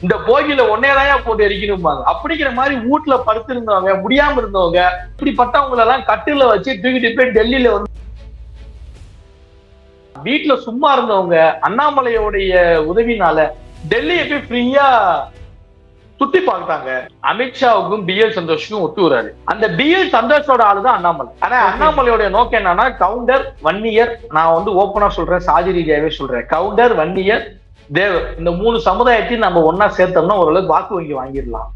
இந்த போகியில ஒன்னேதான் போட்டு எரிக்கணும்பாங்க. அப்படிங்கிற மாதிரி வீட்டுல படுத்திருந்தவங்க முடியாம இருந்தவங்க இப்படிப்பட்டவங்க எல்லாம் கட்டுல வச்சு தூக்கிட்டு போய் டெல்லியில வந்து வீட்டுல சும்மா இருந்தவங்க அண்ணாமலையோடைய உதவினால டெல்லியை போய் ஃப்ரீயா சுத்தி பார்த்தாங்க. அமித்ஷாவுக்கும் பி எல் சந்தோஷுக்கும் ஒத்து வராது அந்த பி எல் சந்தோஷோட ஆளுதான் அண்ணாமலை. ஆனா அண்ணாமலையோட நோக்கம் என்னன்னா கவுண்டர் ஒன் இயர் நான் வந்து ஓப்பனா சொல்றேன் சாதி ரீதியாவே சொல்றேன். கவுண்டர் ஒன் இயர் தேவ் இந்த மூணு சமுதாயத்தையும் நம்ம ஒன்னா சேர்த்தோம்னா ஓரளவுக்கு வாக்கு வங்கி வாங்கிடலாம்.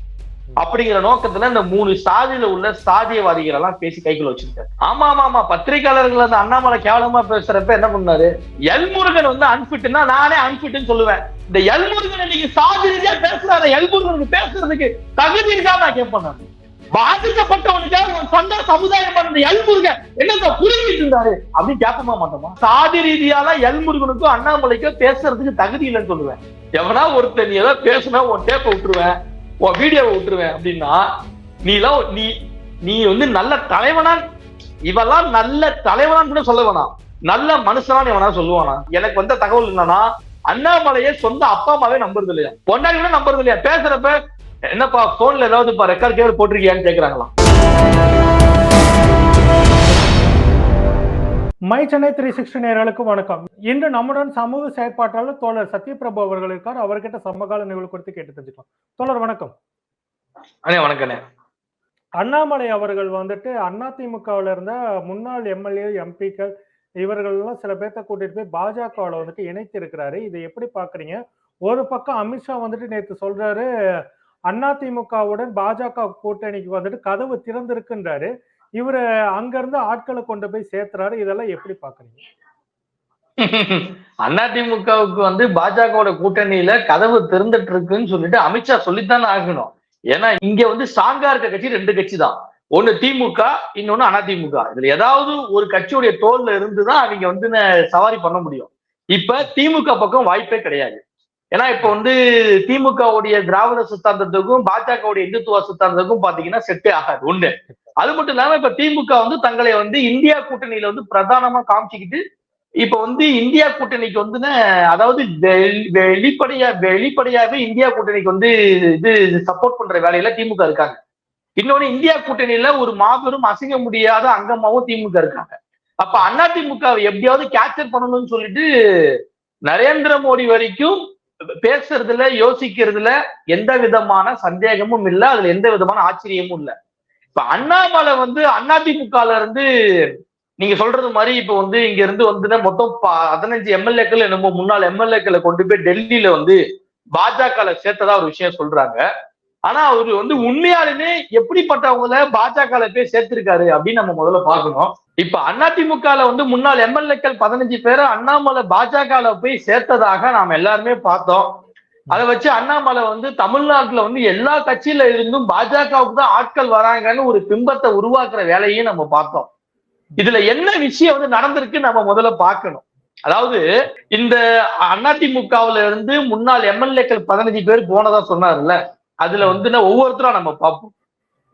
அப்படிங்கிற நோக்கத்துல இந்த மூணு சாதியில உள்ள சாதியவாதிகள் எல்லாம் பேசி கைக்குள்ள வச்சிருக்காரு. ஆமா ஆமா ஆமா. பத்திரிகையாளர்கள் அந்த அண்ணாமலை கேவலமா பேசுறப்ப என்ன பண்ணாரு? எல்முருகன் வந்து அன்பிட்னா நானே அன்பிட்னு சொல்லுவேன். இந்த எல்முருகன் நீங்க சாதி ரீதியா பேசுறாரு. எல்முருகனுக்கு பேசுறதுக்கு தகுதி இருக்கா நான் கேட்பேன் பாதிக்கப்பட்டவனுக்கு பாதிக்கப்பட்டவனுக்காக சொந்த சமுதாயம் பண்ண எல்முருகன் என்ன புரிஞ்சிட்டு இருந்தாரு அப்படின்னு கேட்பமா மாட்டோமா? சாதி ரீதியால எல்முருகனுக்கும் அண்ணாமலைக்கும் பேசுறதுக்கு தகுதி இல்லைன்னு சொல்லுவேன். எவனா ஒருத்தன் நீ ஏதாவது பேசுனா உன் டேப்பை விட்டுருவேன் உன் வீடியோவை விட்டுருவேன் அப்படின்னா நீ எல்லாம் நீ நீ வந்து நல்ல தலைவனா இவெல்லாம் நல்ல தலைவனான்னு கூட சொல்ல வேணாம். நல்ல மனுஷனான்னு எவனா சொல்லுவானா? எனக்கு வந்த தகவல் என்னன்னா அண்ணாமலையே சொந்த அப்பா அம்மாவே நம்புறது இல்லையா பொண்டாடி கூட நம்புறது இல்லையா பேசுறப்ப என்னப்பா போன்ல ஏதாவது இப்ப ரெக்கார்ட் கேர் போட்டிருக்கியான்னு கேக்குறாங்களாம் மை சென்னை த்ரீ சிக்ஸ்டி நேர்களுக்கு வணக்கம். இன்று நம்முடன் சமூக செயற்பாட்டாளர் தோழர் சத்யபிரபு அவர்கள் இருக்கார். அவர்கிட்ட சமகால நிகழ்வு குறித்து கேட்டு தெரிஞ்சுக்கலாம். தோழர் வணக்கம். அண்ணே வணக்கண்ணே. அண்ணாமலை அவர்கள் வந்துட்டு அதிமுகவில் இருந்த முன்னாள் எம்எல்ஏ எம்பிக்கள் இவர்கள் எல்லாம் சில பேர்த்த கூட்டிட்டு போய் பாஜகவில் வந்துட்டு இணைத்து இருக்கிறாரு இதை எப்படி பாக்குறீங்க? ஒரு பக்கம் அமித்ஷா வந்துட்டு நேத்து சொல்றாரு அதிமுகவுடன் பாஜக கூட்டணிக்கு வந்துட்டு கதவு திறந்திருக்குன்றாரு. இவரு அங்க இருந்து ஆட்களை கொண்டு போய் சேர்த்துறாரு. இதெல்லாம் எப்படி பாக்குறீங்க அதிமுகவுக்கு வந்து பாஜகவோட கூட்டணியில கதவு திறந்துட்டு இருக்குன்னு சொல்லிட்டு அமித்ஷா சொல்லித்தானே ஆகணும். ஏன்னா இங்க வந்து ஸ்ட்ராங்கா இருக்க கட்சி ரெண்டு கட்சி தான். ஒண்ணு திமுக இன்னொன்னு அதிமுக இதுல ஏதாவது ஒரு கட்சியுடைய தோல்ல இருந்துதான் அவங்க வந்து சவாரி பண்ண முடியும். இப்ப திமுக பக்கம் வாய்ப்பே கிடையாது. ஏன்னா இப்ப வந்து திமுகவுடைய திராவிட சித்தாந்தத்துக்கும் பாஜகவுடைய இந்துத்துவ சித்தாந்தத்துக்கும் பாத்தீங்கன்னா செட்டே ஆகாது ஒண்ணு. அது மட்டும் இல்லாம இப்ப திமுக வந்து தங்களை வந்து இந்தியா கூட்டணியில வந்து பிரதானமா காமிச்சுக்கிட்டு இப்ப வந்து இந்தியா கூட்டணிக்கு வந்து அதாவது வெ- வெளிப்படையா வெளிப்படையாவே இந்தியா கூட்டணிக்கு வந்து இது சப்போர்ட் பண்ற வேலையில திமுக இருக்காங்க. இன்னொன்னு இந்தியா கூட்டணியில ஒரு மாபெரும் அசைக்க முடியாத அங்கமாவும் திமுக இருக்காங்க. அப்ப அதிமுக எப்படியாவது கேப்சர் பண்ணணும்னு சொல்லிட்டு நரேந்திர மோடி வரைக்கும் பேசுறதுல யோசிக்கிறதுல எந்த விதமான சந்தேகமும் இல்ல. அதுல எந்த விதமான ஆச்சரியமும் இல்ல. இப்ப அண்ணாமலை வந்து அதிமுகல இருந்து நீங்க சொல்றது மாதிரி இப்ப வந்து இங்க இருந்து வந்து மொத்தம் ப- பதினஞ்சு எம்எல்ஏக்கள் என்னமோ முன்னாள் எம்எல்ஏக்களை கொண்டு போய் டெல்லியில வந்து பாஜக சேர்த்ததா ஒரு விஷயம் சொல்றாங்க. ஆனா அவர் வந்து உண்மையாலுமே எப்படிப்பட்டவங்கள பாஜக போய் சேர்த்திருக்காரு அப்படின்னு நம்ம முதல்ல பார்க்கணும். இப்ப அதிமுக வந்து முன்னாள் எம்எல்ஏக்கள் பதினஞ்சு பேரை அண்ணாமலை பாஜக போய் சேர்த்ததாக நாம எல்லாருமே பார்த்தோம். அதை வச்சு அண்ணாமலை வந்து தமிழ்நாட்டுல வந்து எல்லா கட்சியில இருந்தும் பாஜகவுக்கு தான் ஆட்கள் வராங்கன்னு ஒரு பிம்பத்தை உருவாக்குற வேலையும் நம்ம பார்த்தோம். இதுல என்ன விஷயம் வந்து நடந்திருக்கு நம்ம முதல்ல பார்க்கணும். அதாவது இந்த அதிமுகவுல இருந்து முன்னாள் எம்எல்ஏக்கள் பதினஞ்சு பேர் போனதா சொன்னார்ல. அதுல வந்து நான் ஒவ்வொருத்தரும் நம்ம பார்ப்போம்.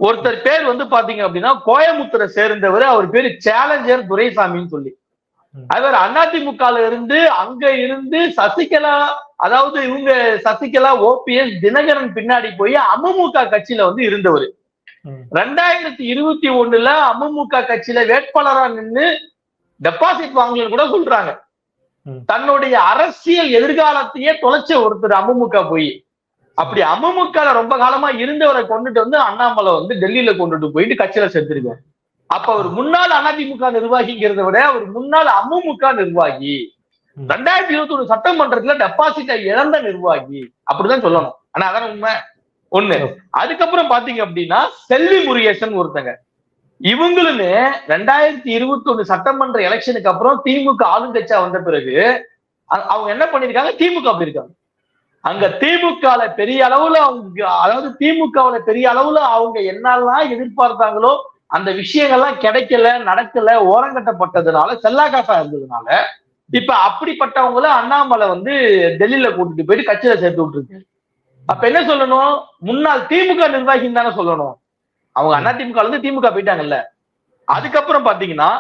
ஒருத்தர் பேர் வந்து பாத்தீங்க அப்படின்னா கோயமுத்தூரை சேர்ந்தவர் அவர் பேரு சேலஞ்சர் துரைசாமின்னு சொல்லி. அவர் அதிமுகல இருந்து அங்க இருந்து சசிகலா அதாவது இவங்க சசிகலா ஓபிஎஸ் தினகரன் பின்னாடி போய் அமமுக கட்சியில வந்து இருந்தவர். ரெண்டாயிரத்தி இருபத்தி ஒண்ணுல அமமுக கட்சியில வேட்பாளரா நின்னு டெபாசிட் வாங்கலன்னு கூட சொல்றாங்க. தன்னுடைய அரசியல் எதிர்காலத்தையே தொலைச்ச ஒருத்தர் அமமுக போய். அப்படி அமமுகல ரொம்ப காலமா இருந்தவரை கொண்டுட்டு வந்து அண்ணாமலை வந்து டெல்லியில கொண்டுட்டு போயிட்டு கட்சியில சேர்த்திருக்காரு. அப்ப அவர் முன்னாள் அதிமுக நிர்வாகிங்கிறத விட அவர் முன்னாள் அமமுக நிர்வாகி. ரெண்டாயிரத்தி இருபத்தி ஒண்ணு சட்டமன்றத்துல டெபாசிட்டை இழந்த நிர்வாகி. அப்படிதான் சொல்லணும். ஆனா அதான உண்மை? ஒண்ணு. அதுக்கப்புறம் பாத்தீங்க அப்படின்னா செல்வி முருகேசன் ஒருத்தங்க. இவங்களுமே ரெண்டாயிரத்தி இருபத்தி ஒண்ணு சட்டமன்ற எலெக்ஷனுக்கு அப்புறம் திமுக ஆளுங்கட்சியா வந்த பிறகு அவங்க என்ன பண்ணிருக்காங்க திமுக போயிருக்காங்க அங்க திமுகல பெரிய அளவுல அவங்க அதாவது திமுகவுல பெரிய அளவுல அவங்க என்னெல்லாம் எதிர்பார்த்தாங்களோ அந்த விஷயங்கள்லாம் கிடைக்கல நடக்கல ஓரங்கட்டப்பட்டதுனால செல்லாகாசா இருந்ததுனால இப்ப அப்படிப்பட்டவங்கள அண்ணாமலை வந்து டெல்லியில கூட்டிட்டு போயிட்டு கட்சியில சேர்த்து விட்டுருக்கு. அப்ப என்ன சொல்லணும்? முன்னாள் திமுக நிர்வாகி தானே சொல்லணும். அவங்க அண்ணா திமுக இருந்து திமுக போயிட்டாங்கல்ல. அதுக்கப்புறம் பாத்தீங்கன்னா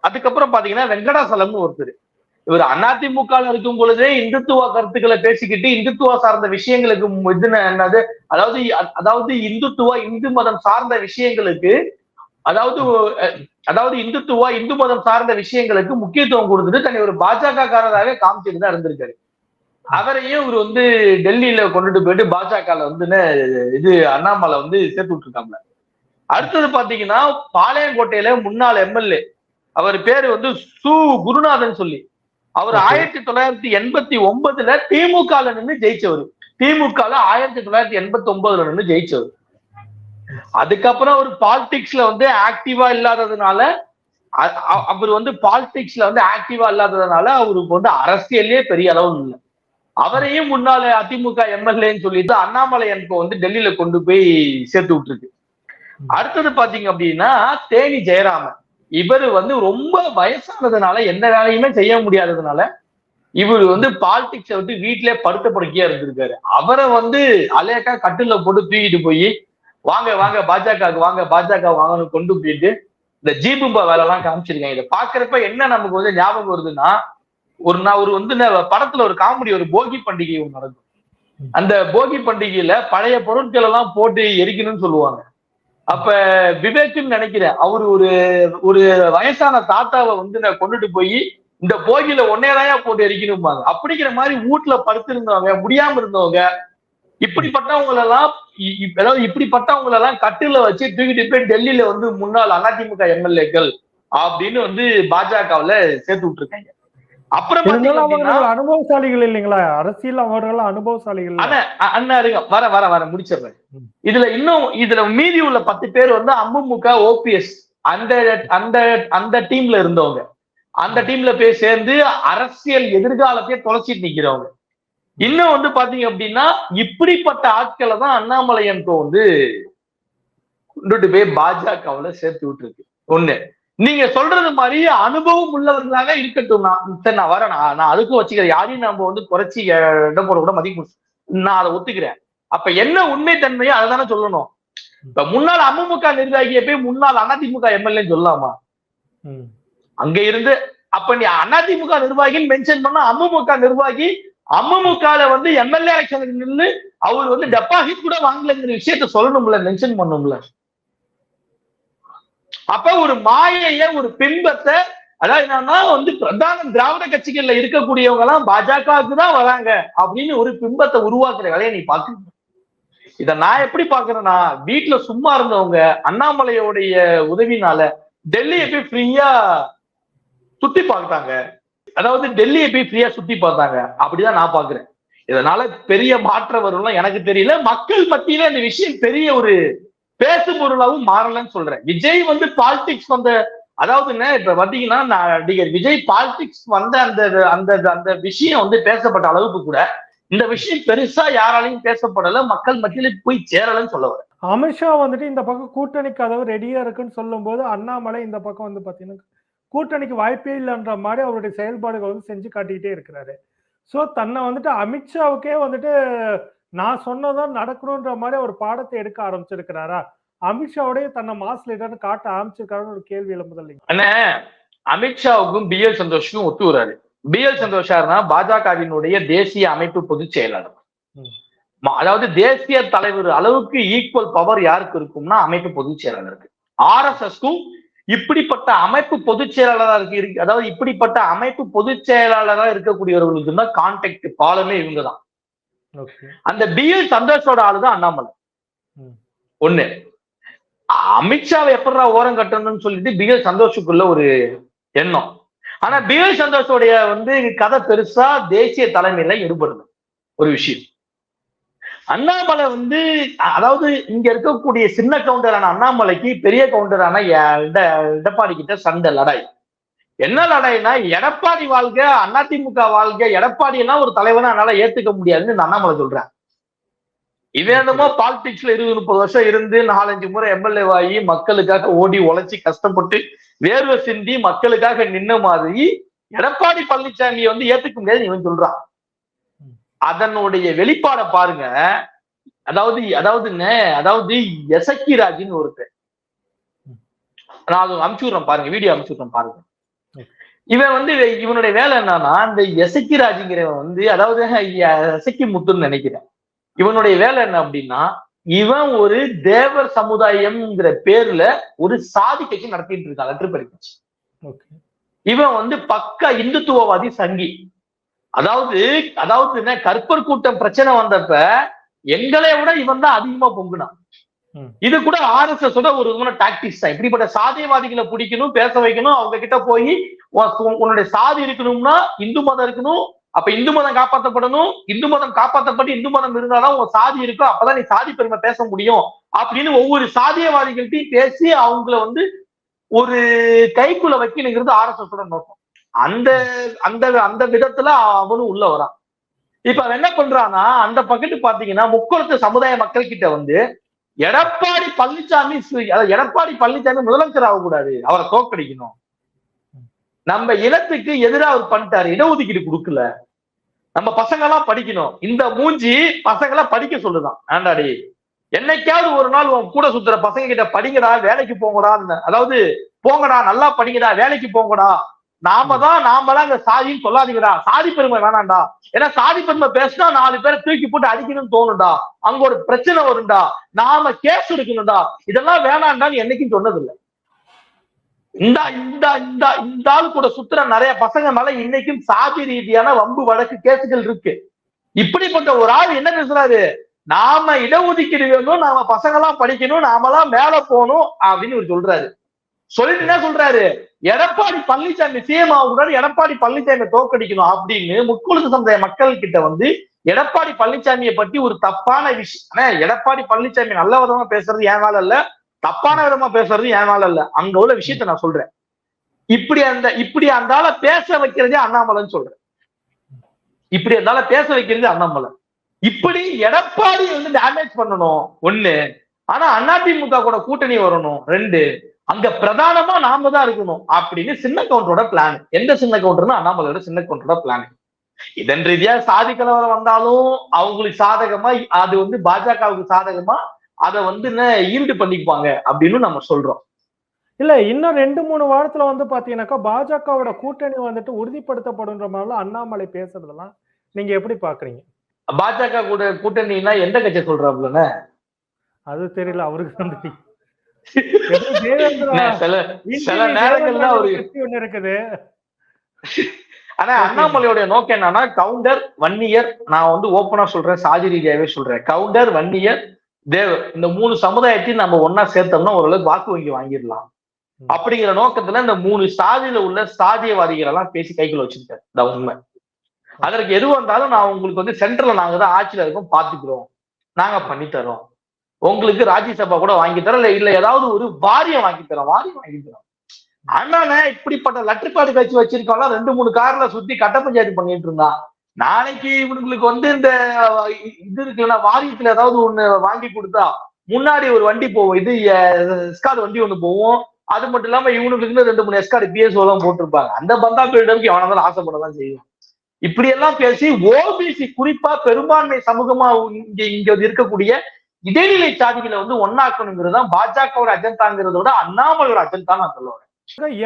அதுக்கப்புறம் பாத்தீங்கன்னா வெங்கடாசலம்னு ஒருத்தர். இவர் அதிமுக இருக்கும் பொழுதே இந்துத்துவ கருத்துக்களை பேசிக்கிட்டு இந்துத்துவ சார்ந்த விஷயங்களுக்கு என்னது? அதாவது அதாவது இந்துத்துவ இந்து மதம் சார்ந்த விஷயங்களுக்கு அதாவது அதாவது இந்துத்துவா இந்து மதம் சார்ந்த விஷயங்களுக்கு முக்கியத்துவம் கொடுத்துட்டு தன்னை ஒரு பாஜக காரராகவே காமிச்சிட்டு தான் இருந்திருக்காரு. அவரையும் இவர் வந்து டெல்லியில கொண்டுட்டு போயிட்டு பாஜக வந்து இது அண்ணாமலை வந்து சேர்த்து விட்டுருக்காங்க அடுத்தது பாத்தீங்கன்னா பாளையங்கோட்டையில முன்னாள் எம்எல்ஏ அவர் பேரு வந்து சு. குருநாதன் சொல்லி. அவர். ஆயிரத்தி தொள்ளாயிரத்தி எண்பத்தி ஒன்பதுல திமுகல நின்று ஜெயிச்சவர். திமுகல ஆயிரத்தி தொள்ளாயிரத்தி எண்பத்தி ஒன்பதுல நின்று ஜெயிச்சவர். அதுக்கப்புறம் அவர் பாலிடிக்ஸ்ல வந்து ஆக்டிவா இல்லாததுனால அவர் வந்து பாலிடிக்ஸ்ல வந்து ஆக்டிவா இல்லாததுனால அவருக்கு வந்து அரசியலே பெரிய அளவு இல்லை. அவரையும் முன்னால அதிமுக எம்எல்ஏன்னு சொல்லிட்டு அண்ணாமலை எனக்கு வந்து டெல்லியில கொண்டு போய் சேர்த்து விட்டுருக்கு. அடுத்தது பாத்தீங்க அப்படின்னா தேனி ஜெயராமன். இவர் வந்து ரொம்ப வயசானதுனால எந்த வேலையுமே செய்ய முடியாததுனால இவர் வந்து பாலிடிக்ஸை விட்டு வீட்டிலே படுத்த படுக்கையா இருந்திருக்காரு. அவரை வந்து அலேக்கா கட்டுல போட்டு தூக்கிட்டு போய் வாங்க வாங்க பாஜகவுக்கு வாங்க பாஜக வாங்கன்னு கொண்டு போயிட்டு இந்த ஜீபும்பா வேலை எல்லாம் காமிச்சிருக்காங்க. இதை பாக்குறப்ப என்ன நமக்கு வந்து ஞாபகம் வருதுன்னா ஒரு நான் ஒரு வந்து படத்துல ஒரு காமெடி ஒரு போகி பண்டிகை ஒன்று நடக்கும். அந்த போகி பண்டிகையில பழைய பொருட்கள் எல்லாம் போட்டு எரிக்கணும்னு சொல்லுவாங்க. அப்ப விவேக்குன்னு நினைக்கிறேன். அவர் ஒரு ஒரு வயசான தாத்தாவை வந்து நான் கொண்டுட்டு போய் இந்த போகியில ஒன்னேதாயா போட்டு எரிக்கணும்பாங்க. அப்படிங்கிற மாதிரி வீட்டுல படுத்திருந்தவங்க முடியாம இருந்தவங்க இப்படிப்பட்டவங்களெல்லாம் அதாவது இப்படிப்பட்டவங்களெல்லாம் கட்டில வச்சு தூக்கிட்டு போய் டெல்லியில வந்து முன்னாள் அதிமுக எம்எல்ஏக்கள் அப்படின்னு வந்து பாஜகவுல சேர்த்து விட்டுருக்காங்க. அப்புறம் அவர்கள் அனுபவசாலிகள் இல்லைங்களா? அரசியல் அவர்கள் அனுபவசாலிகள். அண்ணா இருங்க. வர வர வர முடிச்சிடுறேன். இதுல இன்னும் இதுல மீதி உள்ள பத்து பேர் வந்து அமமுக ஓபிஎஸ். அந்த அந்த அந்த டீம்ல இருந்தவங்க. அந்த டீம்ல போய் சேர்ந்து அரசியல் எதிர்காலத்தையே தொலைச்சிட்டு நிக்கிறவங்க. இன்னும் வந்து பாத்தீங்க அப்படின்னா இப்படிப்பட்ட ஆட்களை தான் அண்ணாமலையன்கோ வந்து கொண்டுட்டு போய் பாஜகவுல சேர்த்து விட்டுருக்கு. ஒண்ணு. நீங்க சொல்றது மாதிரி அனுபவம் உள்ளவர்களாக இருக்கட்டும். நான் சரி நான் வரேன். நான் நான் அதுக்கும் வச்சுக்கிறேன். யாரையும் நம்ம வந்து குறைச்சி இடம் போட கூட மதிக்க நான் அதை ஒத்துக்கிறேன். அப்ப என்ன உண்மை தன்மையோ அதை தானே சொல்லணும். இப்ப முன்னாள் அமமுக நிர்வாகியை போய் முன்னாள் அதிமுக எம்எல்ஏ சொல்லலாமா. அங்க இருந்து அப்ப நீ அதிமுக நிர்வாகின்னு மென்ஷன் பண்ணா அமமுக நிர்வாகி அமமுகல வந்து எம்எல்ஏ எலெக்ஷனுக்கு நின்று அவர் வந்து டெபாசிட் கூட வாங்கலைங்கிற விஷயத்த சொல்லணும்ல மென்ஷன் பண்ணணும்ல அப்ப ஒரு மாயைய ஒரு பிம்பத்தை அதாவது என்னன்னா வந்து பிரதான திராவிட கட்சிகள்ல இருக்கக்கூடியவங்க எல்லாம் பாஜகவுக்கு தான் வராங்க அப்படின்னு ஒரு பிம்பத்தை உருவாக்குற வேலையை நீ பாக்கணும் இத நான் எப்படி பாக்குறேன்னா வீட்டுல சும்மா இருந்தவங்க அண்ணாமலையோடைய உதவினால டெல்லியை போய் ஃப்ரீயா சுத்தி பார்த்தாங்க. அதாவது டெல்லியை போய் ஃப்ரீயா சுத்தி பார்த்தாங்க. அப்படிதான் நான் பாக்குறேன் இதனால பெரிய மாற்றம் வரும்லாம் எனக்கு தெரியல. மக்கள் மத்தியில இந்த விஷயம் பெரிய ஒரு பேசு பொருளாவும் மாறலன்னு சொல்றேன். விஜய் வந்து பாலிடிக்ஸ் வந்த அதாவது என்ன இப்ப பாத்தீங்கன்னா நான் நடிகர் விஜய் பாலிடிக்ஸ் வந்த அந்த அந்த அந்த விஷயம் வந்து பேசப்பட்ட அளவுக்கு கூட இந்த விஷயம் பெருசா யாராலையும் பேசப்படல மக்கள் மத்தியில போய் சேரலன்னு சொல்ல வர அமித்ஷா வந்துட்டு இந்த பக்கம் கூட்டணி கதவு ரெடியா இருக்குன்னு சொல்லும்போது அண்ணாமலை இந்த பக்கம் வந்து பாத்தீங்கன்னா கூட்டணிக்கு வாய்ப்பே இல்லைன்ற மாதிரி அவருடைய செயல்பாடுகள் வந்து செஞ்சு காட்டிக்கிட்டே இருக்கிறாரு. ஸோ தன்னை வந்துட்டு அமித்ஷாவுக்கே வந்துட்டு நான் சொன்னதான் நடக்கணுன்ற மாதிரி ஒரு பாடத்தை எடுக்க ஆரம்பிச்சிருக்கிறாரா? அமித்ஷாவுடைய தன்னை மாஸ் லீடர்னு காட்ட ஆரம்பிச்சிருக்காருன்னு ஒரு கேள்வி எழும்புதல் இல்லைங்க. அண்ணே அமித்ஷாவுக்கும் பி எல் சந்தோஷுக்கும் ஒத்து வராரு பி எல் சந்தோஷ் யாருன்னா பாஜகவினுடைய தேசிய அமைப்பு பொதுச் செயலாளர். அதாவது தேசிய தலைவர் அளவுக்கு ஈக்குவல் பவர் யாருக்கு இருக்கும்னா அமைப்பு பொதுச் செயலாளருக்கு. ஆர் எஸ் எஸ்க்கும் இப்படிப்பட்ட அமைப்பு பொதுச் செயலாளராக அதாவது இப்படிப்பட்ட அமைப்பு பொதுச் செயலாளராக இருக்கக்கூடியவர்களுக்கு தான் கான்டாக்ட் பாலமே இவங்க தான். அந்த பி எல் சந்தோஷோட ஆளுதான் அண்ணாமலை. ஒண்ணு. அமித்ஷாவை எப்படா ஓரம் கட்டணும்னு சொல்லிட்டு பி எல் சந்தோஷுக்குள்ள ஒரு எண்ணம். ஆனா பி எல் சந்தோஷோடைய வந்து கதை பெருசா தேசிய தலைமையில எடுபடுது. ஒரு விஷயம். அண்ணாமலை வந்து அதாவது இங்க இருக்கக்கூடிய சின்ன கவுண்டரான அண்ணாமலைக்கு பெரிய கவுண்டரான எடப்பாடி கிட்ட சண்டை லடாய். என்ன நடைனா எடப்பாடி வாழ்க அதிமுக வாழ்க எடப்பாடி எல்லாம் ஒரு தலைவனா என்னால ஏத்துக்க முடியாதுன்னு இந்த அண்ணாமலை சொல்றேன் இவன் என்னமோ பாலிடிக்ஸ்ல இருபது முப்பது வருஷம் இருந்து நாலஞ்சு முறை எம்எல்ஏ ஆகி மக்களுக்காக ஓடி உழைச்சி கஷ்டப்பட்டு வேர்வை சிந்தி மக்களுக்காக நின்ன மாதிரி எடப்பாடி பழனிசாமி வந்து ஏத்துக்க முடியாது இவன் சொல்றான். அதனுடைய வெளிப்பாடை பாருங்க. அதாவது அதாவதுங்க அதாவது எசக்கிராஜின்னு ஒருத்தர். நான் அது அனுப்பிச்சு விடுறேன் பாருங்க வீடியோ அனுப்பிச்சு விடுறேன் பாருங்க. இவன் வந்து இவனுடைய வேலை என்னன்னா இந்த எசக்கி ராஜுங்கிறவன் வந்து அதாவது எசக்கி முத்துன்னு நினைக்கிறேன். இவனுடைய வேலை என்ன அப்படின்னா இவன் ஒரு தேவர் சமுதாயம்ங்கிற பேர்ல ஒரு சாதி கட்சி நடத்திட்டு இருக்கான் லெட்டர் கட்சி ஓகே. இவன் வந்து பக்கா இந்துத்துவவாதி சங்கி. அதாவது அதாவது என்ன கற்பர் கூட்டம் பிரச்சனை வந்தப்ப எங்களை விட இவன் தான் அதிகமா பொங்குனான். இது கூட ஆர் எஸ் எஸ் ஒரு விதமான டாக்டிக்ஸ் தான். இப்படிப்பட்ட சாதியவாதிகளை பிடிக்கணும் பேச வைக்கணும் அவங்க கிட்ட போய் உன்னுடைய சாதி இருக்கணும்னா இந்து மதம் இருக்கணும் அப்ப இந்து மதம் காப்பாற்றப்படணும் இந்து மதம் காப்பாற்றப்பட்டு இந்து மதம் இருந்தாலும் உன் சாதி இருக்கும் அப்பதான் நீ சாதி பெருமை பேச முடியும் அப்படின்னு ஒவ்வொரு சாதியவாதிகள்ட்டையும் பேசி அவங்கள வந்து ஒரு கைக்குள்ள வைக்கணுங்கிறது ஆர் எஸ் எஸ் நோக்கம். அந்த அந்த அந்த விதத்துல அவனும் உள்ள வரான். இப்ப அவன் என்ன பண்றான்னா அந்த பக்கத்து பாத்தீங்கன்னா முக்குளத்து சமுதாய மக்கள் கிட்ட வந்து எடப்பாடி பழனிசாமி அதாவது எடப்பாடி பழனிசாமி முதலமைச்சர் ஆகக்கூடாது. அவரை தோக்கடிக்கணும் நம்ம இனத்துக்கு எதிராக அவர் பண்ணிட்டாரு. இடஒதுக்கீடு கொடுக்கல. நம்ம பசங்கெல்லாம் படிக்கணும். இந்த மூஞ்சி பசங்களாம் படிக்க சொல்லுதான். ஆண்டாடி. என்னைக்காவது ஒரு நாள் உன் கூட சுத்துற பசங்க கிட்ட படிங்கடா வேலைக்கு போங்கடா அதாவது போங்கடா நல்லா படிங்கடா வேலைக்கு போங்கடா. நாம தான் நாம தான் இந்த சாதின்னு சொல்லாதீங்கடா. சாதி பெருமை வேணாம்டா. ஏன்னா சாதி பெருமை பேசினா நாலு பேரை தூக்கி போட்டு அடிக்கணும்னு தோணும்டா. அங்க ஒரு பிரச்சனை வரும்டா. நாம கேஸ் எடுக்கணும்டா. இதெல்லாம் வேணாம்டான்னு என்னைக்கும் சொன்னதில்லை. இந்த இந்த இந்த இந்த ஆள் கூட சுத்துற நிறைய பசங்க மேல இன்னைக்கும் சாதி ரீதியான வம்பு வழக்கு கேசுகள் இருக்கு. இப்படிப்பட்ட ஒரு ஆள் என்ன பேசுறாரு? நாம இடஒதுக்கீடு வேணும் நாம பசங்க எல்லாம் படிக்கணும் நாமெல்லாம் மேல போகணும் அப்படின்னு இவர் சொல்றாரு. சொல்லிட்டு என்ன சொல்றாரு? எடப்பாடி பழனிசாமி சிஎம் ஆகக்கூடாது எடப்பாடி பழனிசாமி தோக்கடிக்கணும் அப்படின்னு முக்குழுத்து சமுதாய மக்கள் கிட்ட வந்து எடப்பாடி பழனிசாமியை பத்தி ஒரு தப்பான விஷயம் ஆனா எடப்பாடி பழனிசாமி நல்ல விதமா பேசுறது என் வேலை இல்ல. தப்பான விதமா பேசுறது என் வேலை இல்ல. அங்க உள்ள விஷயத்த நான் சொல்றேன். இப்படி அந்த இப்படி அந்தால பேச வைக்கிறதே அண்ணாமலைன்னு சொல்றேன். இப்படி அந்தால பேச வைக்கிறதே அண்ணாமலை. இப்படி எடப்பாடி வந்து டேமேஜ் பண்ணணும். ஒண்ணு ஆனா அதிமுக கூட கூட்டணி வரணும் ரெண்டு. அங்க பிரதானமா நாம தான் இருக்கணும் அப்படின்னு சின்ன கவுண்டரோட பிளான் எந்த சின்ன கவுண்டர்னா அண்ணாமலையோட சின்ன கவுண்டரோட பிளான் இதன் ரீதியா சாதி கலவரம் வந்தாலும் அவங்களுக்கு சாதகமா அது வந்து பாஜகவுக்கு சாதகமா அதை வந்து என்ன ஈல்டு பண்ணிக்குவாங்க அப்படின்னு நம்ம சொல்றோம். இல்ல இன்னும் ரெண்டு மூணு வாரத்துல வந்து பாத்தீங்கன்னாக்கா பாஜகவோட கூட்டணி வந்துட்டு உறுதிப்படுத்தப்படுன்ற மாதிரிலாம் அண்ணாமலை பேசுறதெல்லாம் நீங்க எப்படி பாக்குறீங்க? பாஜக கூட கூட்டணினா எந்த கட்சி சொல்றாப்லன்னு அது தெரியல அவருக்கு தான் தெரியும். சில நேரங்கள்ல ஒரு கட்சி ஒண்ணு இருக்குது. ஆனா அண்ணாமலையோட நோக்கம் என்னன்னா கவுண்டர் ஒன் இயர் நான் வந்து ஓப்பனா சொல்றேன் சாதி ரீதியாவே சொல்றேன். கவுண்டர் ஒன் இயர் தேவர் இந்த மூணு சமுதாயத்தையும் நம்ம ஒன்னா சேர்த்தோம்னா ஓரளவுக்கு வாக்கு வங்கி வாங்கிடலாம். அப்படிங்கிற நோக்கத்துல இந்த மூணு சாதியில உள்ள சாதியவாதிகள் எல்லாம் பேசி கைக்குள்ள வச்சிருக்காரு. இந்த உண்மை. அதற்கு எது வந்தாலும் நான் உங்களுக்கு வந்து சென்ட்ரல்ல நாங்க தான் ஆட்சியில இருக்கோம் பாத்துக்கிறோம் நாங்க பண்ணி தரோம் உங்களுக்கு ராஜ்யசபா கூட வாங்கி தரோம் இல்ல இல்ல ஏதாவது ஒரு வாரியம் வாங்கி தரோம் வாரியம் வாங்கி தரோம் அண்ணானே இப்படிப்பட்ட லட்டுப்பாடு கட்சி வச்சிருக்கோம்ல ரெண்டு மூணு கார்ல சுத்தி கட்ட பஞ்சாயத்து பண்ணிட்டு இருந்தான். நாளைக்கு இவங்களுக்கு வந்து இந்த இது இருக்குல்ல வாரியத்துல ஏதாவது ஒண்ணு வாங்கி கொடுத்தா முன்னாடி ஒரு வண்டி போவோம் இது எஸ்கார்டு வண்டி ஒண்ணு போவோம். அது மட்டும் இல்லாம இவனுக்கு ரெண்டு மூணு எஸ்கார்டு பிஎஸ்ஓ எல்லாம் போட்டிருப்பாங்க. அந்த பந்தா பீரியடுக்கு எவனா தான் ஆசைப்படதான் செய்வான். இப்படி எல்லாம் பேசி ஓபிசி குறிப்பா பெரும்பான்மை சமூகமா இங்க இங்க இருக்கக்கூடிய இடைநிலை சாதிகளை வந்து ஒன்னாக்கணுங்கிறது தான் பாஜகவோட அஜெண்டாங்கிறத விட அண்ணாமலையோட அஜெண்டா நான் சொல்லுவேன்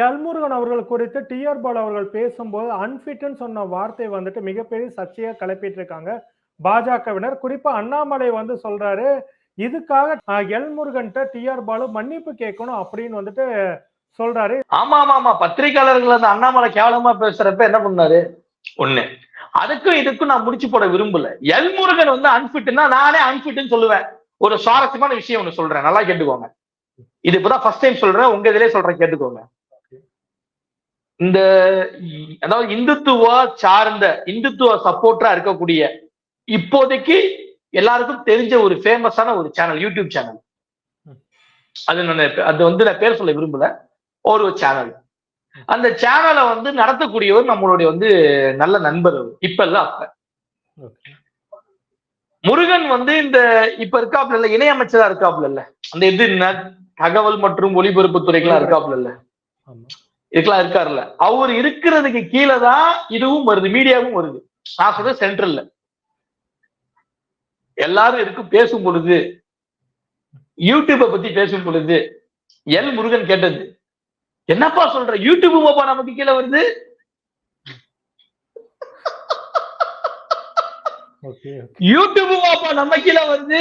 எல்முருகன் அவர்கள் குறித்து டி ஆர் பால் அவர்கள் பேசும்போது அன்பிட்னு சொன்ன வார்த்தை வந்துட்டு மிகப்பெரிய சர்ச்சையா கிளப்பிட்டு இருக்காங்க பாஜகவினர் குறிப்பா அண்ணாமலை வந்து சொல்றாரு இதுக்காக எல்முருகன்ட்ட டி ஆர் பாலு மன்னிப்பு கேட்கணும் அப்படின்னு வந்துட்டு சொல்றாரு. ஆமா ஆமா ஆமா. பத்திரிகையாளர்கள் அந்த அண்ணாமலை கேவலமா பேசுறப்ப என்ன பண்ணாரு? ஒண்ணு. அதுக்கும் இதுக்கும் நான் முடிச்சு போட விரும்பல. எல்முருகன் வந்து அன்பிட்னா நானே அன்பிட்னு சொல்லுவேன். ஒரு சுவாரஸ்யமான விஷயம் ஒண்ணு சொல்றேன். நல்லா கேட்டுக்கோங்க. இது இப்பதான் ஃபர்ஸ்ட் டைம் சொல்றேன். உங்க இதுலயே சொல்றேன் கேட்டுக்கோங்க. இந்த அதாவது இந்துத்துவ சார்ந்த இந்துத்துவ சப்போர்ட்டரா இருக்கக்கூடிய இப்போதைக்கு எல்லாருக்கும் தெரிஞ்ச ஒரு ஃபேமஸான ஒரு சேனல் யூடியூப் சேனல் அது நான் அது வந்து நான் பேர் சொல்ல விரும்பல. ஒரு சேனல் அந்த சேனலை வந்து நடத்தக்கூடியவர் நம்மளுடைய வந்து நல்ல நண்பர் இப்ப இல்ல அப்ப. வந்து இந்த இப்ப இருக்காப்ல இல்ல இணையமைச்சரா இருக்காப்ல இல்ல அந்த இது தகவல் மற்றும் ஒலிபரப்பு துறைக்கெல்லாம் இருக்காப்ல இல்ல. இதுக்கெல்லாம் இருக்காருல்ல. அவர் இருக்கிறதுக்கு கீழே தான் இதுவும் வருது மீடியாவும் வருது. நான் சொல்றது சென்ட்ரல்ல எல்லாரும் இருக்கும் பேசும் பொழுது. யூடியூப்பை பத்தி பேசும் பொழுது. எல் முருகன் கேட்டது. என்னப்பா சொல்ற? யூடியூப் நமக்கு கீழே வருது? ஓகே யூடியூப் பாப்பா நம்ம கீழே வந்து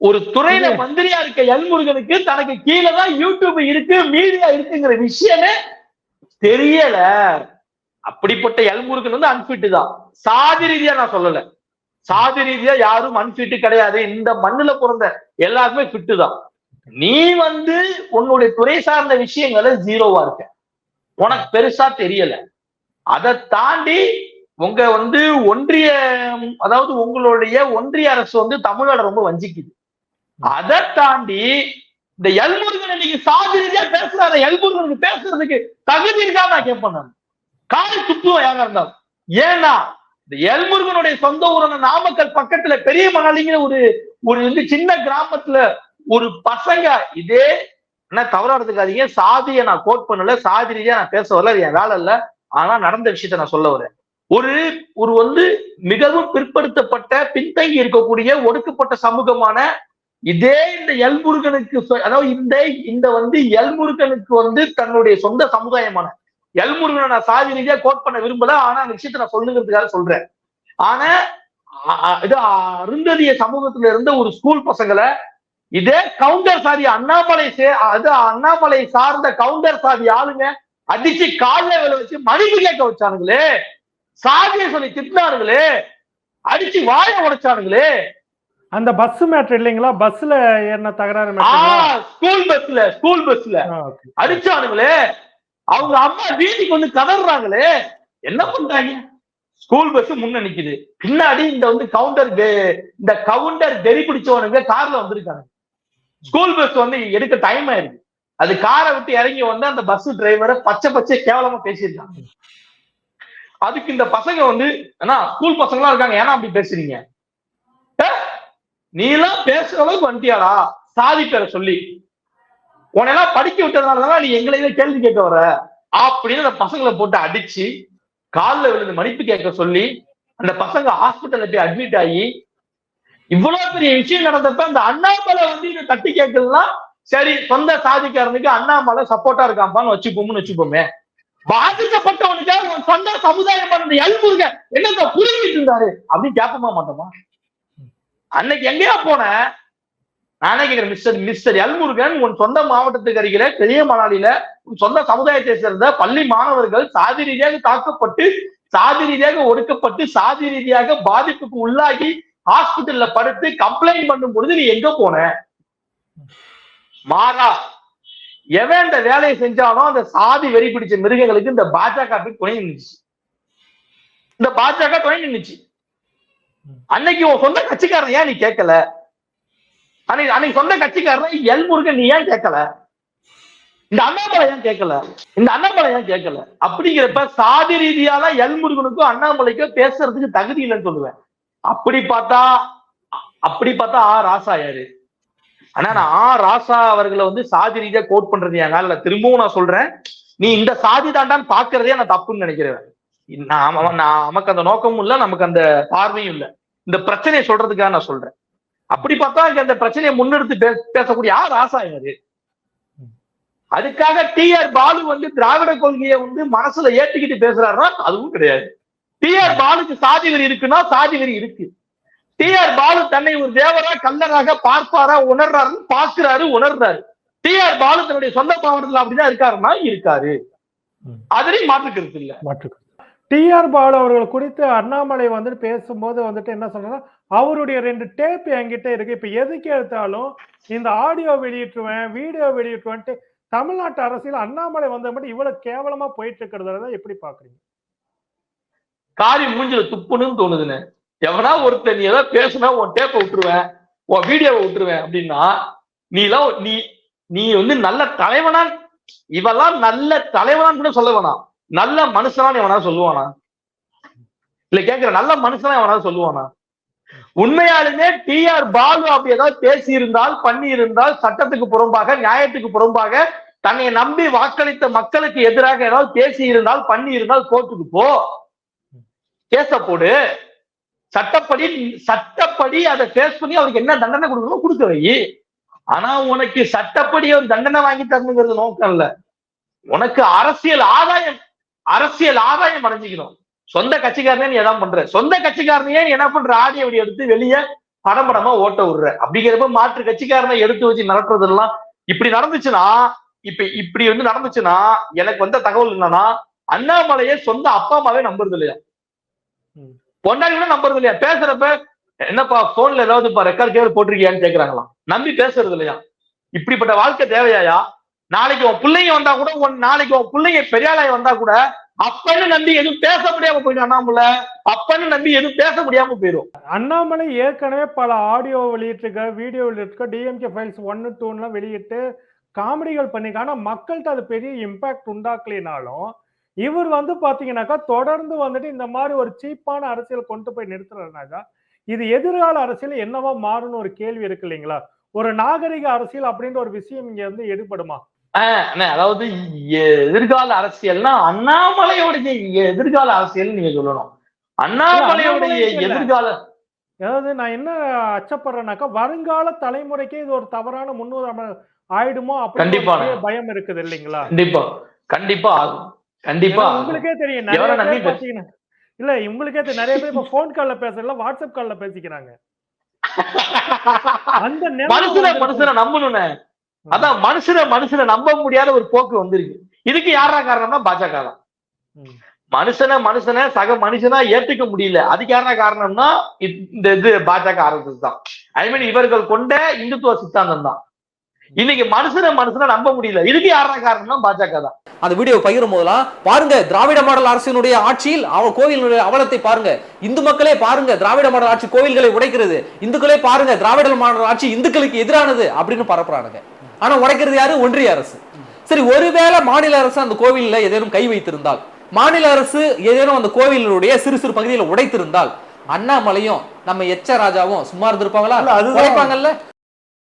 ஒரு துறையில மந்திரியா இருக்க எல்முருகனுக்கு தனக்கு கீழே தான் யூடியூப் இருக்கு மீடியா இருக்குங்கிற விஷயமே தெரியல. அப்படிப்பட்ட எல்முருகன் வந்து அன்பிட் தான். சாதி ரீதியா நான் சொல்லல. சாதி ரீதியா யாரும் அன்பிட் கிடையாது. இந்த மண்ணுல பிறந்த எல்லாருமே ஃபிட்டு தான். நீ வந்து உன்னுடைய துறை சார்ந்த விஷயங்கள ஜீரோவா இருக்க. உனக்கு பெருசா தெரியல. அதை தாண்டி உங்க வந்து ஒன்றிய அதாவது உங்களுடைய ஒன்றிய அரசு வந்து தமிழ்நாடு ரொம்ப வஞ்சிக்குது. அதை தாண்டி இந்த எல்முருகன் நீங்க சாதி ரீதியா பேசுறாரு எல்முருகனுக்கு பேசுறதுக்கு தகுதி இருக்கா நான் கேட்பேன் நான். காலை துப்புவோம் யாரா இருந்தாலும். ஏன்னா இந்த எல்முருகனுடைய சொந்த ஊரான நாமக்கல் பக்கத்துல பெரிய மணலிங்கிற ஒரு ஒரு வந்து சின்ன கிராமத்துல ஒரு பசங்க இதே என்ன தவறா எடுத்துக்காதீங்க சாதியை நான் கோட் பண்ணல சாதி ரீதியா நான் பேச வரல என் வேலை இல்ல. ஆனா நடந்த விஷயத்த நான் சொல்ல வரேன். ஒரு ஒரு வந்து மிகவும் பிற்படுத்தப்பட்ட பின்தங்கி இருக்கக்கூடிய ஒடுக்கப்பட்ட சமூகமான இதே இந்த எல்முருகனுக்கு சொ- அதாவது இந்த இந்த வந்து எல்முருகனுக்கு வந்து தன்னுடைய சொந்த சமுதாயமான எல்முருகனை நான் சாதி ரீதியா கோட் பண்ண விரும்பல ஆனா அந்த விஷயத்த நான் சொல்லுங்கிறதுக்காக சொல்றேன். ஆனா அ- இது அருந்ததிய சமூகத்துல இருந்த ஒரு ஸ்கூல் பசங்களை இதே கவுண்டர் சாதி அண்ணாமலை சே அது அண்ணாமலை சார்ந்த கவுண்டர் சாதி ஆளுங்க அடிச்சு கால்ல வேலை வச்சு மணிக்கு கேட்க வச்சானுங்களே. சாதியை சொல்லி திட்டினானுங்களே அடிச்சு வாய உடைச்சானுங்களே அந்த பஸ் மேட்ரு இல்லைங்களா? பஸ்ல என்ன தகராறு ஸ்கூல் பஸ்ல ஸ்கூல் பஸ்ல. அடிச்சானுங்களே. அவங்க அம்மா வீட்டுக்கு வந்து கதறாங்களே என்ன பண்றாங்க? ஸ்கூல் பஸ் முன்ன நிக்குது. பின்னாடி இந்த வந்து கவுண்டர் இந்த கவுண்டர் வெறி பிடிச்சவனுங்க கார்ல வந்திருக்காங்க. ஸ்கூல் பஸ் வந்து எடுக்க டைம் ஆயிருக்கு. அது காரை விட்டு இறங்கி வந்து அந்த பஸ் டிரைவரை பச்சை பச்சை கேவலமா பேசியிருக்காங்க. அதுக்கு இந்த பசங்க வந்து ஏன்னா ஸ்கூல் பசங்களா இருக்காங்க. ஏன்னா அப்படி பேசுறீங்க. நீ எல்லாம் பேசுற அளவுக்கு வந்துட்டியாடா? சாதி பேரை சொல்லி. உன்னெல்லாம் படிக்க விட்டதுனாலதான் நீ எங்களையே கேள்வி கேட்க வர. அப்படின்னு அந்த பசங்களை போட்டு அடிச்சு காலில் விழுந்து மன்னிப்பு கேட்க சொல்லி அந்த பசங்க ஹாஸ்பிட்டல்ல போய் அட்மிட் ஆகி இவ்வளவு பெரிய விஷயம் நடந்தப்ப அந்த அண்ணாமலை வந்து இதை தட்டி கேட்கலாம் சரி சொந்த சாதிக்காரனுக்கு அண்ணாமலை சப்போர்ட்டா இருக்காம்பான்னு வச்சுப்போம்னு வச்சுப்போமே. பாதிக்கப்பட்டவனுக்கு உன் சொந்த சமுதாயம் பண்ண எல்முருக என்னங்க புரிஞ்சிட்டு இருந்தாரு அப்படின்னு கேட்போமா மாட்டோமா? அன்னைக்கு எங்கேயா போன? நானே கேட்கிறேன் மிஸ்டர் மிஸ்டர் எல்முருகன் உன் சொந்த மாவட்டத்துக்கு அருகில பெரிய மணாலியில உன் சொந்த சமுதாயத்தை சேர்ந்த பள்ளி மாணவர்கள் சாதி ரீதியாக தாக்கப்பட்டு சாதி ரீதியாக ஒடுக்கப்பட்டு சாதி ரீதியாக பாதிப்புக்கு உள்ளாகி ஹாஸ்பிட்டல்ல படுத்து கம்ப்ளைண்ட் பண்ணும் பொழுது நீ எங்க போன? மாறா. எவன் இந்த வேலையை செஞ்சாலும் அந்த சாதி வெறி பிடிச்ச மிருகங்களுக்கு இந்த பாஜக போய் துணை நின்றுச்சு இந்த பாஜக துணை நின்றுச்சு அன்னைக்கு உன் சொந்த கட்சிக்காரன் ஏன் நீ கேட்கல? அன்னைக்கு அன்னைக்கு சொந்த கட்சிக்காரன் எல் முருகன் நீ ஏன் கேட்கல? இந்த அண்ணாமலை ஏன் கேட்கல? இந்த அண்ணாமலை ஏன் கேட்கல? அப்படிங்கிறப்ப சாதி ரீதியால எல் முருகனுக்கும் அண்ணாமலைக்கும் பேசுறதுக்கு தகுதி இல்லைன்னு சொல்லுவேன். அப்படி பார்த்தா அ- அப்படி பார்த்தா ஆ ராசா யாரு? ஆனா நான் ஆ ராசா அவர்களை வந்து சாதி ரீதியா கோட் பண்றது என் காலில். திரும்பவும் நான் சொல்றேன். நீ இந்த சாதி தாண்டான்னு பாக்குறதே நான் தப்புன்னு நினைக்கிறேன் நான் நான் நமக்கு அந்த நோக்கமும் இல்ல நமக்கு அந்த பார்வையும் இல்லை. இந்த பிரச்சனையை சொல்றதுக்காக நான் சொல்றேன். அப்படி பார்த்தா இங்க அந்த பிரச்சனையை முன்னெடுத்து பே- பேசக்கூடிய யார் ராசா இவரு. அதுக்காக டி ஆர் பாலு வந்து திராவிட கொள்கையை வந்து மனசுல ஏத்துக்கிட்டு பேசுறாருன்னா அதுவும் கிடையாது. டி ஆர் பாலுக்கு சாதி வெறி இருக்குன்னா சாதி வெறி இருக்கு. டி ஆர் பாலு தன்னை ஒரு தேவரா கல்லராக பார்ப்பாரா உணர்றாரு பார்க்கிறாரு உணர்றாரு. டி ஆர் பாலு தன்னுடைய சொந்த மாவட்டத்துல அப்படிதான் இருக்காருன்னா இருக்காரு. அதுலயும் மாற்றுக்கிறது இல்ல. மாற்றுக்கு டிஆர் பாலு அவர்கள் குறித்து அண்ணாமலை வந்துட்டு பேசும்போது வந்துட்டு என்ன சொல்றேன்னா அவருடைய ரெண்டு டேப் என்கிட்ட இருக்கு. இப்ப எதுக்கு எடுத்தாலும் இந்த ஆடியோ வெளியிட்டுருவேன் வீடியோ வெளியிட்டுருவேன்ட்டு தமிழ்நாட்டு அரசியல் அண்ணாமலை வந்த மட்டும் இவ்வளவு கேவலமா போயிட்டு இருக்கிறத எப்படி பாக்குறீங்க காரி மூஞ்சில துப்புன்னு தோணுதுன்னு. எவனா ஒருத்தன் நீ ஏதாவது பேசுனா உன் டேப்பை விட்டுருவேன் உன் வீடியோவை விட்டுருவேன் அப்படின்னா நீ எல்லாம் நீ நீ வந்து நல்ல தலைவனா இவெல்லாம் நல்ல தலைவனான்னு கூட சொல்ல வேணாம். நல்ல மனுஷனான்னு எவனா சொல்லுவானா? இல்ல கேக்குற நல்ல மனுஷனா எவனா சொல்லுவானா? உண்மையாலுமே டி ஆர் பாலு அப்படி ஏதாவது பேசி இருந்தால் பண்ணி இருந்தால் சட்டத்துக்கு புறம்பாக நியாயத்துக்கு புறம்பாக தன்னை நம்பி வாக்களித்த மக்களுக்கு எதிராக ஏதாவது பேசி இருந்தால் பண்ணி இருந்தால் கோர்ட்டுக்கு போ. கேச போடு. சட்டப்படி சட்டப்படி அதை ஃபேஸ் பண்ணி அவருக்கு என்ன தண்டனை கொடுக்கணும் கொடுக்க வை. ஆனா உனக்கு சட்டப்படி ஒரு தண்டனை வாங்கி தரணுங்கிறது நோக்கம் இல்ல. உனக்கு அரசியல் ஆதாயம் அரசியல் ஆதாயம் அடைஞ்சுக்கணும். சொந்த கட்சிக்காரனே நீ எதாவது பண்ற. சொந்த கட்சிக்காரனையே நீ என்ன பண்ற? ஆடியோ வீடியோ எடுத்து வெளியே படம் படமா ஓட்ட விடுற. அப்படிங்கிறப்ப மாற்று கட்சிக்காரனை எடுத்து வச்சு நடத்துறதெல்லாம் இப்படி நடந்துச்சுன்னா இப்ப இப்படி வந்து நடந்துச்சுன்னா எனக்கு வந்த தகவல் என்னன்னா அண்ணாமலையே சொந்த அப்பா அம்மாவே நம்புறது இல்லையா? ம். பொண்டாடி கூட நம்புறது இல்லையா? பேசுறப்ப என்னப்பா போன்ல ஏதாவது இப்ப ரெக்கார்ட் கேவல் போட்டிருக்கியான்னு கேக்குறாங்களாம் நம்பி பேசுறது இல்லையா? இப்படிப்பட்ட வாழ்க்கை தேவையாயா? நாளைக்கு உன் பிள்ளைங்க வந்தா கூட உன் நாளைக்கு உன் பிள்ளைங்க பெரியாளாய் வந்தா கூட அப்பன்னு நம்பி எதுவும் பேச முடியாம போயிடும் அண்ணாமலை. அப்பன்னு நம்பி எதுவும் பேச முடியாம போயிடும். அண்ணாமலை ஏற்கனவே பல ஆடியோ வெளியிட்டிருக்க வீடியோ வெளியிட்டிருக்க. டிஎம்கே ஃபைல்ஸ் ஒன்னு டூன்லாம் வெளியிட்டு காமெடிகள் பண்ணிருக்க ஆனா மக்கள்கிட்ட அது பெரிய இம்பாக்ட் உண்டாக்கலினாலும் இவர் வந்து பாத்தீங்கன்னாக்கா தொடர்ந்து வந்துட்டு இந்த மாதிரி ஒரு சீப்பான அரசியல் கொண்டு போய் நிறுத்துறதுனாக்கா இது எதிர்கால அரசியல் என்னவா மாறும்னு ஒரு கேள்வி இருக்கு இல்லைங்களா? ஒரு நாகரிக அரசியல் அப்படின்ற ஒரு விஷயம் இங்க வந்து எடுபடுமா? அதாவது எதிர்கால அரசியல்னா அண்ணாமலையோடைய எதிர்கால அரசியல் நீங்க சொல்லணும். அண்ணாமலையோடைய. எதிர்கால அதாவது நான் என்ன அச்சப்படுறேன்னாக்கா வருங்கால தலைமுறைக்கே இது ஒரு தவறான முன்னுதாரணம் ஆயிடுமோ கண்டிப்பா. அப்படின்னு பயம் இருக்குது இல்லைங்களா? கண்டிப்பா. கண்டிப்பா ஆகும். கண்டிப்பா. உங்களுக்கே தெரியும். நிறைய இல்ல உங்களுக்கே நிறைய பேர் இப்ப போன் கால்ல பேசல வாட்ஸ்அப் கால்ல பேசிக்கிறாங்க. அந்த மனுஷன. மனுஷனை நம்பணும்னே. அதான் மனுஷனை மனுஷனை நம்ப முடியாத ஒரு போக்கு வந்திருக்கு. இதுக்கு யாரா காரணம்னா பாஜக தான். மனுஷனை மனுஷனை சக மனுஷனா ஏத்துக்க முடியல. அதுக்கு யாரா காரணம்னா இந்த இது பாஜக ஆர்எஸ்எஸ் தான். ஐ மீன் இவர்கள் கொண்ட இந்துத்துவ சித்தாந்தம் தான் இன்னைக்கு மனுஷனை மனுஷனை நம்ப முடியல. இதுக்கு யாரா காரணம்னா பாஜக தான். அந்த வீடியோ பகிரும் போதெல்லாம் பாருங்க திராவிட மாடல் அரசினுடைய ஆட்சியில் அவ கோவிலுடைய அவலத்தை பாருங்க. இந்து மக்களே பாருங்க திராவிட மாடல் ஆட்சி கோவில்களை உடைக்கிறது. இந்துக்களே பாருங்க திராவிட மாடல் ஆட்சி இந்துக்களுக்கு எதிரானது அப்படின்னு பரப்புறானுங்க. ஆனா உடைக்கிறது யாரு? ஒன்றிய அரசு. சரி ஒருவேளை மாநில அரசு அந்த கோவில்ல ஏதேனும் கை வைத்திருந்தால் மாநில அரசு ஏதேனும் அந்த கோவிலுடைய சிறு சிறு பகுதியில் உடைத்திருந்தால் அண்ணாமலையும் நம்ம எச்ச ராஜாவும் சும்மா இருந்திருப்பாங்களா. உடைப்பாங்கல்ல?